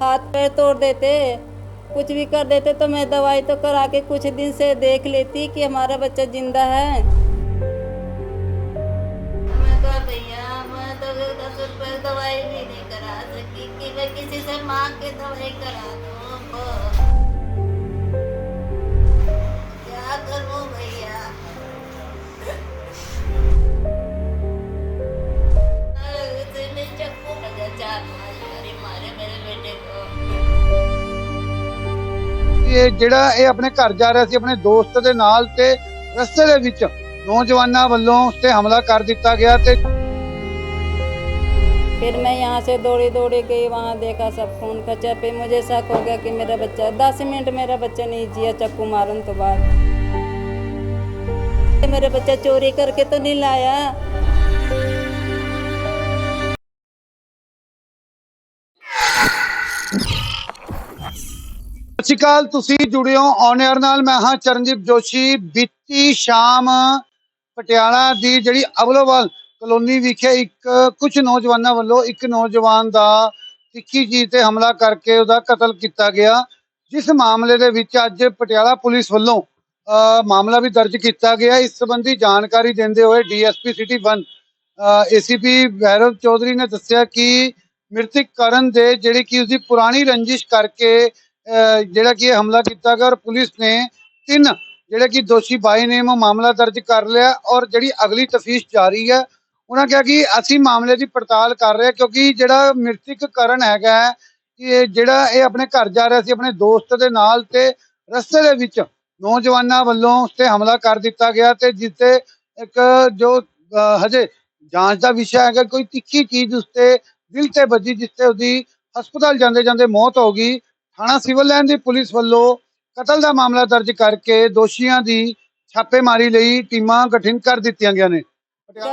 हाथ पैर तोड़ देते, कुछ भी कर देते तो मैं दवाई तो करा के कुछ दिन से देख लेती कि हमारा बच्चा ज़िंदा है। मैं तो मैं किसी से मांग के दवाई करा दूँ क्या करूँ? ਇਹ ਜਿਹੜਾ ਇਹ ਆਪਣੇ ਘਰ ਜਾ ਰਿਹਾ ਸੀ ਆਪਣੇ ਦੋਸਤ ਦੇ ਨਾਲ ਤੇ ਰਸਤੇ ਦੇ ਵਿੱਚ ਨੌਜਵਾਨਾਂ ਵੱਲੋਂ ਉਸ ਤੇ ਹਮਲਾ ਕਰ ਦਿੱਤਾ ਗਿਆ ਤੇ फिर मैं यहाँ से दौड़ी दौड़ी गई वहाँ देखा सब खून का चपे मुझे शक हो गया कि मेरा बच्चा दस मिनट मेरा बच्चा नहीं जिया चक्कू मारन तो बाद मेरा बच्चा चोरी करके तो नहीं लाया ਸਤਿ ਸ਼੍ਰੀ ਅਕਾਲ ਤੁਸੀਂ ਜੁੜੇ ਹੋ ਔਨ 에ਅਰ ਨਾਲ। ਮੈਂ ਹਾਂ ਚਰਨਜੀਤ ਜੋਸ਼ੀ। ਬੀਤੀ ਸ਼ਾਮ ਪਟਿਆਲਾ ਦੀ ਜਿਹੜੀ ਅਬਲੋਵਾਲ ਕਲੋਨੀ ਵਿਖੇ ਇੱਕ ਕੁਝ ਨੌਜਵਾਨਾਂ ਵੱਲੋਂ ਇੱਕ ਨੌਜਵਾਨ ਦਾ ਤਿੱਖੀ ਚੀਜ਼ ਤੇ ਹਮਲਾ ਕਰਕੇ ਉਹਦਾ ਕਤਲ ਕੀਤਾ ਗਿਆ। ਜਿਸ ਮਾਮਲੇ ਦੇ ਵਿੱਚ ਅੱਜ ਪਟਿਆਲਾ ਪੁਲਿਸ ਵੱਲੋਂ ਅ, ਮਾਮਲਾ ਵੀ ਦਰਜ ਕੀਤਾ ਗਿਆ। ਇਸ ਸੰਬੰਧੀ ਜਾਣਕਾਰੀ ਦਿੰਦੇ ਹੋਏ DSP city 1 ACP Vairav Chaudhary ਨੇ ਦੱਸਿਆ ਕਿ ਮ੍ਰਿਤਕ ਕਰਨ ਦੇ ਜਿਹੜੀ ਕਿ ਉਸਦੀ ਪੁਰਾਣੀ ਰੰਜਿਸ਼ ਕਰਕੇ ਜਿਹੜਾ ਕਿ ਇਹ ਹਮਲਾ ਕੀਤਾ ਗਿਆ ਔਰ ਪੁਲਿਸ ਨੇ ਤਿੰਨ ਜਿਹੜੇ ਕਿ ਦੋਸ਼ੀ ਬਾਈ ਨੇ ਮਾਮਲਾ ਦਰਜ ਕਰ ਲਿਆ ਔਰ ਜਿਹੜੀ ਅਗਲੀ ਤਫਤੀਸ਼ ਜਾਰੀ ਹੈ, ਉਹਨਾਂ ਕਿਹਾ ਕਿ ਅਸੀਂ ਮਾਮਲੇ ਦੀ ਪੜਤਾਲ ਕਰ ਰਹੇ ਕਿਉਂਕਿ ਜਿਹੜਾ ਮ੍ਰਿਤਕ ਕਰਨ ਹੈਗਾ ਕਿ ਜਿਹੜਾ ਇਹ ਆਪਣੇ ਘਰ ਜਾ ਰਿਹਾ ਸੀ, ਆਪਣੇ ਦੋਸਤ ਦੇ ਨਾਲ ਤੇ ਰਸਤੇ ਦੇ ਵਿੱਚ ਨੌਜਵਾਨਾਂ ਵੱਲੋਂ ਉਸ ਤੇ ਹਮਲਾ ਕਰ ਦਿੱਤਾ ਗਿਆ ਤੇ ਜਿੱਤੇ ਇੱਕ ਜੋ ਹਜੇ ਜਾਂਚ ਦਾ ਵਿਸ਼ਾ ਹੈਗਾ, ਕੋਈ ਤਿੱਖੀ ਚੀਜ਼ ਉਸ ਤੇ ਦਿਲ ਤੇ ਵੱਜੀ ਜਿਸ ਤੇ ਉਹਦੀ ਹਸਪਤਾਲ ਜਾਂਦੇ ਜਾਂਦੇ ਮੌਤ ਹੋ ਗਈ ਥਾਣਾ ਸਿਵਲ ਲਾਈਨ ਦੀ ਪੁਲਿਸ ਵੱਲੋਂ ਕਤਲ ਦਾ ਮਾਮਲਾ ਦਰਜ ਕਰਕੇ ਦੋਸ਼ੀਆਂ ਦੀ ਛਾਪੇਮਾਰੀ ਲਈ ਟੀਮਾਂ ਗਠਿਤ ਕਰ ਦਿੱਤੀਆਂ ਗਈਆਂ ਨੇ क्या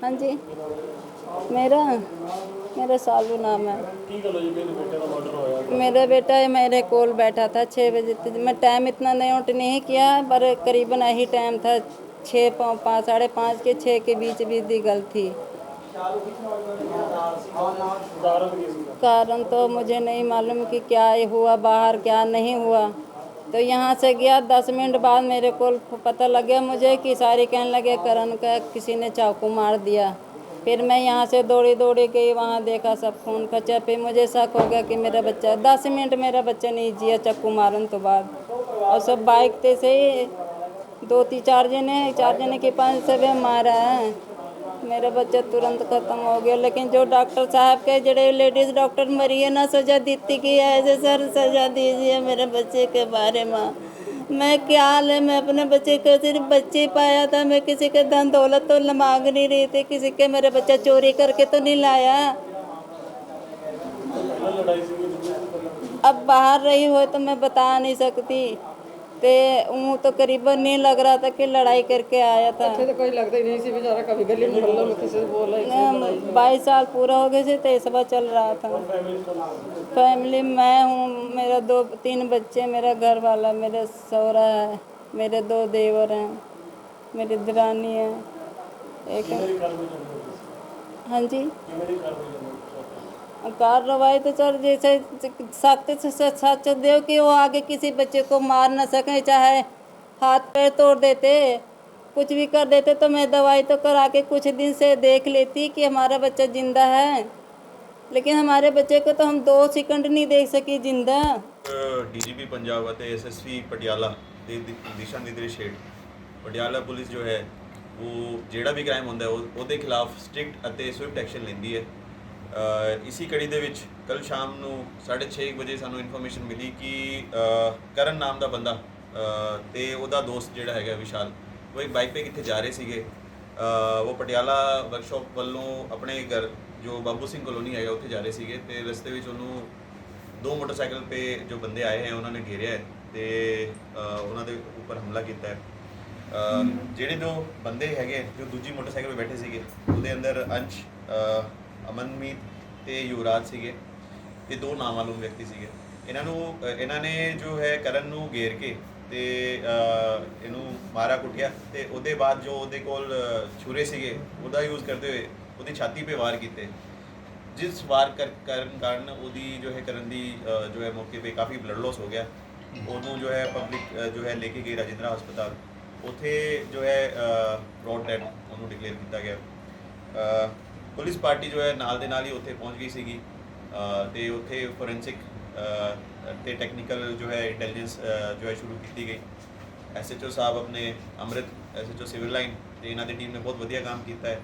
हाँ जी मेरा मेरा सालू नाम है मेरा बेटा मेरे कोल बैठा था छः बजे तक। मैं टाइम इतना नोट नहीं किया पर करीबन यही टाइम था छः पा- पाँच साढ़े पाँच के छः के बीच बीच दी गल थी कारण तो मुझे नहीं मालूम कि क्या ये हुआ, बाहर क्या नहीं हुआ। तो यहाँ से गया, दस मिनट बाद मेरे को पता लग गया मुझे कि सारी कहने लगे, करण का किसी ने चाकू मार दिया। फिर मैं यहाँ से दौड़ी दौड़ी गई, वहाँ देखा सब खून का फिर मुझे शक हो गया कि मेरा बच्चा, दस मिनट मेरा बच्चा नहीं जिया चक्कू मारन तो बाद। और सब बाइक से दो तीन चार जने चार जने के पास सब मारा है। मेरा बच्चा तुरंत खत्म हो गया। लेकिन जो डॉक्टर साहब के, जड़े लेडीज़ डॉक्टर मरी है ना, सजा देती कि ऐसे सर सजा दीजिए मेरे बच्चे के बारे में। मैं क्या है? मैं अपने बच्चे को सिर्फ़ बच्चे पाया था। मैं किसी के धन दौलत तो मांग नहीं रही थी। किसी के मेरा बच्चा चोरी करके तो नहीं लाया। अब बाहर रही हो तो मैं बता नहीं सकती। ते वो तो करीबन नहीं लग रहा था कि लड़ाई करके आया था। अच्छा, तो कोई लगता ही नहीं सी बेचारा कभी गली मोहल्लों में किसी से बोला बाईस साल पूरा हो गए थे तो इस बार चल रहा था। फैमिली मैं हूँ मेरा दो तीन बच्चे मेरा घर वाला मेरे सौरा है मेरे दो देवर हैं मेरी दरानी है एक हाँ जी? कार्रवाई तो सर जैसे सख्त से सच दो कि वो आगे किसी बच्चे को मार ना सके चाहे हाथ पैर तोड़ देते कुछ भी कर देते तो मैं दवाई तो करा के कुछ दिन से देख लेती कि हमारा बच्चा जिंदा है लेकिन हमारे बच्चे को तो हम दो सेकंड नहीं देख सकी जिंदा ਡੀਜੀਪੀ ਪੰਜਾਬ ਅਤੇ ਐਸਐਸਪੀ ਪਟਿਆਲਾ ਦੇ ਦਿ- ਦਿਸ਼ਾ ਨਿਰਦੇਸ਼ ਹੇਠ ਪਟਿਆਲਾ ਪੁਲਿਸ ਜੋ ਹੈ ਉਹ ਜਿਹੜਾ ਵੀ ਕ੍ਰਾਈਮ ਹੁੰਦਾ ਹੈ ਉਹ- ਉਹਦੇ ਖਿਲਾਫ ਸਟ੍ਰਿਕਟ ਅਤੇ ਸਵਿਫਟ ਐਕਸ਼ਨ ਲੈਂਦੀ ਹੈ ਅ, ਇਸੀ ਕੜੀ ਦੇ ਵਿੱਚ ਕੱਲ ਸ਼ਾਮ ਨੂੰ 6:30 ਵਜੇ ਸਾਨੂੰ ਇਨਫੋਰਮੇਸ਼ਨ ਮਿਲੀ ਕਿ ਕਰਨ ਨਾਮ ਦਾ ਬੰਦਾ ਤੇ ਉਹਦਾ ਦੋਸਤ ਜਿਹੜਾ ਹੈਗਾ ਵਿਸ਼ਾਲ ਉਹ ਇੱਕ ਬਾਈਕ 'ਤੇ ਕਿੱਥੇ ਜਾ ਰਹੇ ਸੀਗੇ। ਉਹ ਪਟਿਆਲਾ ਵਰਕਸ਼ਾਪ ਵੱਲੋਂ ਆਪਣੇ ਘਰ ਜੋ ਬਾਬੂ ਸਿੰਘ ਕਲੋਨੀ ਹੈਗਾ ਉੱਥੇ ਜਾ ਰਹੇ ਸੀਗੇ ਤੇ ਰਸਤੇ ਵਿੱਚ ਉਹਨੂੰ ਦੋ ਮੋਟਰਸਾਈਕਲ ਤੇ ਜੋ ਬੰਦੇ ਆਏ ਹੈ ਉਹਨਾਂ ਨੇ ਘੇਰਿਆ ਹੈ ਤੇ ਉਹਨਾਂ ਦੇ ਉੱਪਰ ਹਮਲਾ ਕੀਤਾ ਹੈ। ਜਿਹੜੇ ਦੋ ਬੰਦੇ ਹੈਗੇ ਜੋ ਦੂਜੀ ਮੋਟਰਸਾਈਕਲ 'ਤੇ ਬੈਠੇ ਸੀਗੇ ਉਹਦੇ ਅੰਦਰ ਅੰਸ਼ ਅਮਨਮੀਤ ਤੇ ਯੁਵਰਾਜ ਸੀਗੇ ਇਹ ਦੋ ਨਾਮਾਲੂਮ ਵਿਅਕਤੀ ਸੀਗੇ। ਇਹਨਾਂ ਨੂੰ ਇਹਨਾਂ ਨੇ ਜੋ ਹੈ ਕਰਨ ਨੂੰ ਘੇਰ ਕੇ ਤੇ ਇਹਨੂੰ ਮਾਰਾ ਕੁੱਟਿਆ ਤੇ ਉਹਦੇ ਬਾਅਦ ਜੋ ਉਹਦੇ ਕੋਲ ਅ, ਛੁਰੇ ਸੀਗੇ ਉਹਦਾ ਯੂਜ਼ ਕਰਦੇ ਹੋਏ ਉਹਦੀ ਛਾਤੀ 'ਤੇ ਵਾਰ ਕੀਤੇ। ਜਿਸ ਵਾਰ ਕਰ- ਕਰਨ ਕਾਰਨ ਉਹਦੀ ਜੋ ਹੈ ਕਰਨ ਦੀ ਜੋ ਹੈ ਮੌਕੇ ਤੇ ਕਾਫੀ ਬਲੱਡ ਲਾਸ ਹੋ ਗਿਆ। ਉਹਨੂੰ ਜੋ ਹੈ ਪਬਲਿਕ ਜੋ ਹੈ ਲੈ ਕੇ ਗਈ ਰਾਜਿੰਦਰਾ ਹਸਪਤਾਲ। ਉੱਥੇ ਜੋ ਹੈ ਬ੍ਰੌਡ ਡੈਡ ਉਹਨੂੰ ਡਿਕਲੇਅਰ ਕੀਤਾ ਗਿਆ। ਪੁਲਿਸ ਪਾਰਟੀ ਜੋ ਹੈ ਨਾਲ ਦੇ ਨਾਲ ਹੀ ਉੱਥੇ ਪਹੁੰਚ ਗਈ ਸੀਗੀ। ਤੇ ਉੱਥੇ ਫੋਰੈਂਸਿਕ ਤੇ ਟੈਕਨੀਕਲ ਜੋ ਹੈ ਇੰਟੈਲੀਜੈਂਸ ਜੋ ਹੈ ਸ਼ੁਰੂ ਕੀਤੀ ਗਈ। ਐਸਐਚਓ ਸਾਹਿਬ ਆਪਣੇ ਅੰਮ੍ਰਿਤ ਐਸਐਚਓ ਸਿਵਲ ਲਾਈਨ ਤੇ ਇਹਨਾਂ ਦੀ ਟੀਮ ਨੇ ਬਹੁਤ ਵਧੀਆ ਕੰਮ ਕੀਤਾ ਹੈ।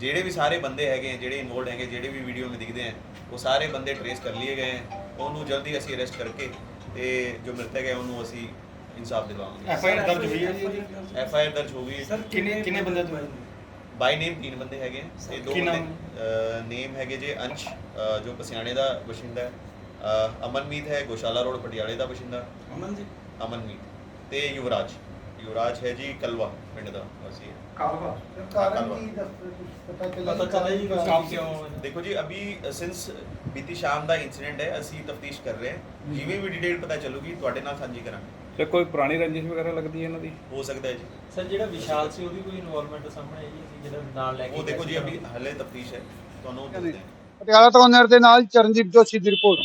ਜਿਹੜੇ ਵੀ ਸਾਰੇ ਬੰਦੇ ਹੈਗੇ ਹੈ, ਜਿਹੜੇ ਇਨਵੋਲਡ ਹੈਗੇ ਜਿਹੜੇ ਵੀ ਵੀਡੀਓ ਵਿੱਚ ਦਿਖਦੇ ਹੈ ਉਹ ਸਾਰੇ ਬੰਦੇ ਟਰੇਸ ਕਰ ਲਏ ਗਏ ਹੈ। ਉਹਨੂੰ ਜਲਦੀ ਅਸੀਂ ਅਰੈਸਟ ਕਰਕੇ ਤੇ ਜੋ ਮ੍ਰਿਤਕ ਹੈ ਉਹਨੂੰ ਅਸੀਂ ਇਨਸਾਫ ਦਿਵਾਵਾਂਗੇ। ਐਫ ਆਈ ਆਰ ਦਰਜ ਹੋਈ ਹੈ ਐਫ ਆਈ ਆਰ ਦਰਜ ਹੋ ਗਈ। ਹੈ ਸਰ ਕਿੰਨੇ ਕਿੰਨੇ ਬੰਦੇ ਤੋਂ ਬਾਈ ਨੇਮ ਤਿੰਨ ਬੰਦੇ ਹੈਗੇ ਹੈ ਤੇ ਦੋ ਕੀ ਨਾਮ? ਬੰਦੇ ਨੇਮ ਹੈਗੇ ਜੇ ਅੰਸ਼ ਜੋ ਪਸਿਆਣੇ ਦਾ ਵਸਿੰਦਾ ਹੈ ਅ, ਅਮਨਮੀਤ ਹੈ ਗੋਸ਼ਾਲਾ ਰੋਡ ਪਟਿਆਲੇ ਦਾ ਵਸਿੰਦਾ ਅਮਨ ਜੀ ਅਮਨਮੀਤ ਤੇ ਯੁਵਰਾਜ ਯੁਵਰਾਜ ਹੈ ਜੀ ਕਲਵਾ ਪਿੰਡ ਦਾ ਅਸੀਂ ਹੈ ਕਾਲਵਾ ਕਾਰਨ ਕੀ ਪਤਾ ਚੱਲਿਆ ਜੀ ਕੁਝ ਕੰਮ ਕਿਉਂ ਦੇਖੋ ਜੀ ਅਭੀ ਸਿੰਸ ਬੀਤੀ ਸ਼ਾਮ ਦਾ ਇਨਸੀਡੈਂਟ ਹੈ ਅਸੀਂ ਤਫਤੀਸ਼ ਕਰ ਰਹੇ ਹਾਂ ਜਿਵੇਂ ਵੀ ਡਿਟੇਲ ਪਤਾ ਚੱਲੂਗੀ ਤੁਹਾਡੇ ਨਾਲ ਸਾਂਝੀ ਕਰਾਂਗੇ ਤੇ ਕੋਈ ਪੁਰਾਣੀ ਰੰਜਿਸ਼ ਵਗੈਰਾ ਲੱਗਦੀ ਹੈ ਇਹਨਾਂ ਦੀ? ਹੋ ਸਕਦਾ ਹੈ ਜੀ। ਸਰ ਜਿਹੜਾ ਵਿਸ਼ਾਲ ਸੀ ਉਹਦੀ ਕੋਈ ਇਨਵੋਲਵਮੈਂਟ ਸਾਹਮਣੇ ਆਈ ਸੀ ਜਿਹੜਾ ਨਾਲ ਲੈ ਕੇ ਉਹ ਦੇਖੋ ਜੀ ਅਭੀ ਹਲੇ ਤਫਤੀਸ਼ ਹੈ। ਤੁਹਾਨੂੰ ਦੱਸਦੇ ਹਾਂ। ਪਟਿਆਲਾ ਤੋਂ ਨਰ ਦੇ ਨਾਲ ਚਰਨਜੀਤ ਜੋਸ਼ੀ ਦੀ ਰਿਪੋਰਟ